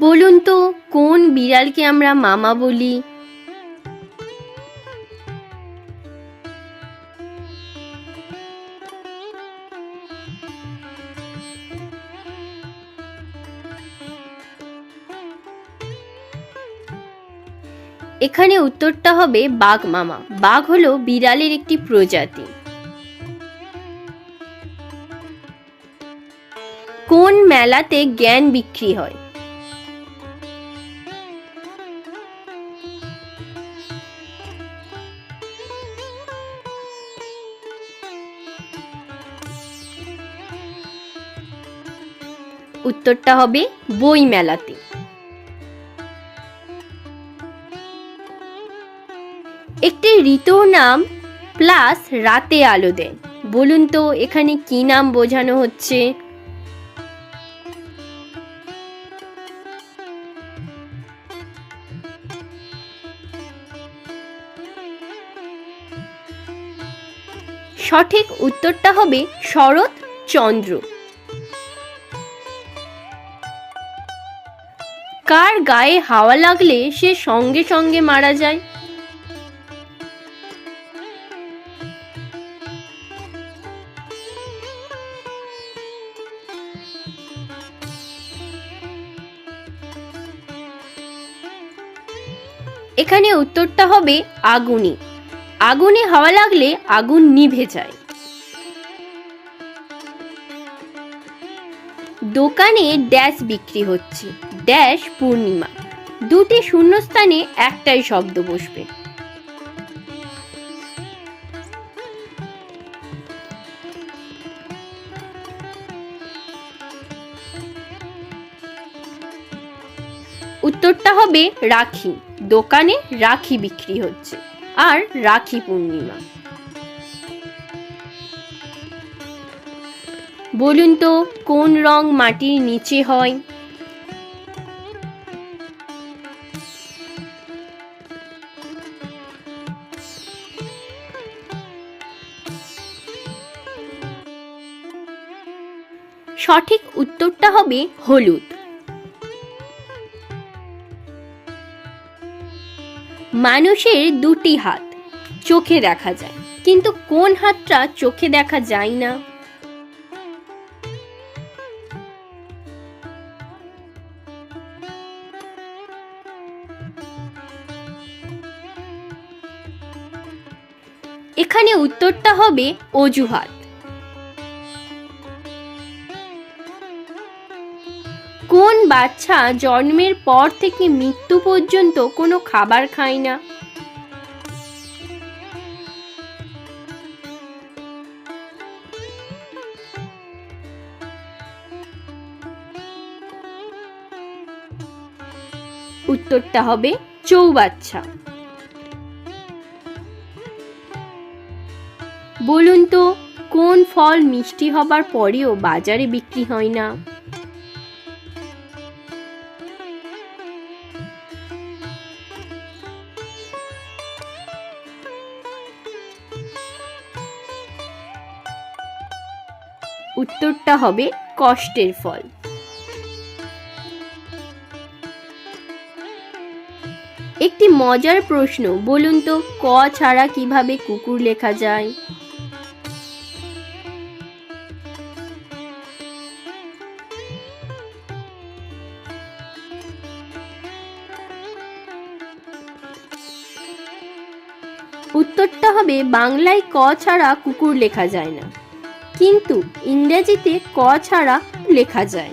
বলুন তো, কোন বিড়ালকে আমরা মামা বলি? এখানে উত্তরটা হবে বাঘ মামা। বাঘ হলো বিড়ালের একটি প্রজাতি। কোন মেলাতে জ্ঞান বিক্রি হয়? উত্তরটা হবে বই মেলাতে একটি ঋতুর নাম প্লাস রাতে আলো দেয়। বলুন তো, এখানে কি নাম বোঝানো হচ্ছে? সঠিক উত্তরটা হবে শরৎ চন্দ্র কার গায়ে হাওয়া লাগলে সে সঙ্গে সঙ্গে মারা যায়? এখানে উত্তরটা হবে আগুনে। আগুনে হাওয়া লাগলে আগুন নিভে যায়। দোকানে ড্যাশ বিক্রি হচ্ছে। ড্যাশ পূর্ণিমা। দুটি শূন্যস্থানে একটাই শব্দ বসবে। উত্তরটা হবে রাখি। দোকানে রাখি বিক্রি হচ্ছে। আর রাখি পূর্ণিমা। বলুন তো, কোন রং মাটির নিচে হয়? সঠিক উত্তরটা হবে হলুদ। মানুষের দুটি হাত চোখে দেখা যায়, কিন্তু কোন হাতটা চোখে দেখা যায় না? এখানে উত্তরটা হবে অজুহাত। বাচ্চা জন্মের পর থেকে মৃত্যু পর্যন্ত কোনো খাবার খায় না। উত্তরটা হবে চৌবাচ্চা। বলুন তো, কোন ফল মিষ্টি হবার পরেও বাজারে বিক্রি হয় না? উত্তরটা হবে কষ্টের ফল। একটি মজার প্রশ্ন, বলুন তো, ক ছাড়া কীভাবে কুকুর লেখা যায়? উত্তরটা হবে, বাংলায় ক ছাড়া কুকুর লেখা যায় না। কিন্তু ইংরেজিতে ক ছাড়া লেখা যায়।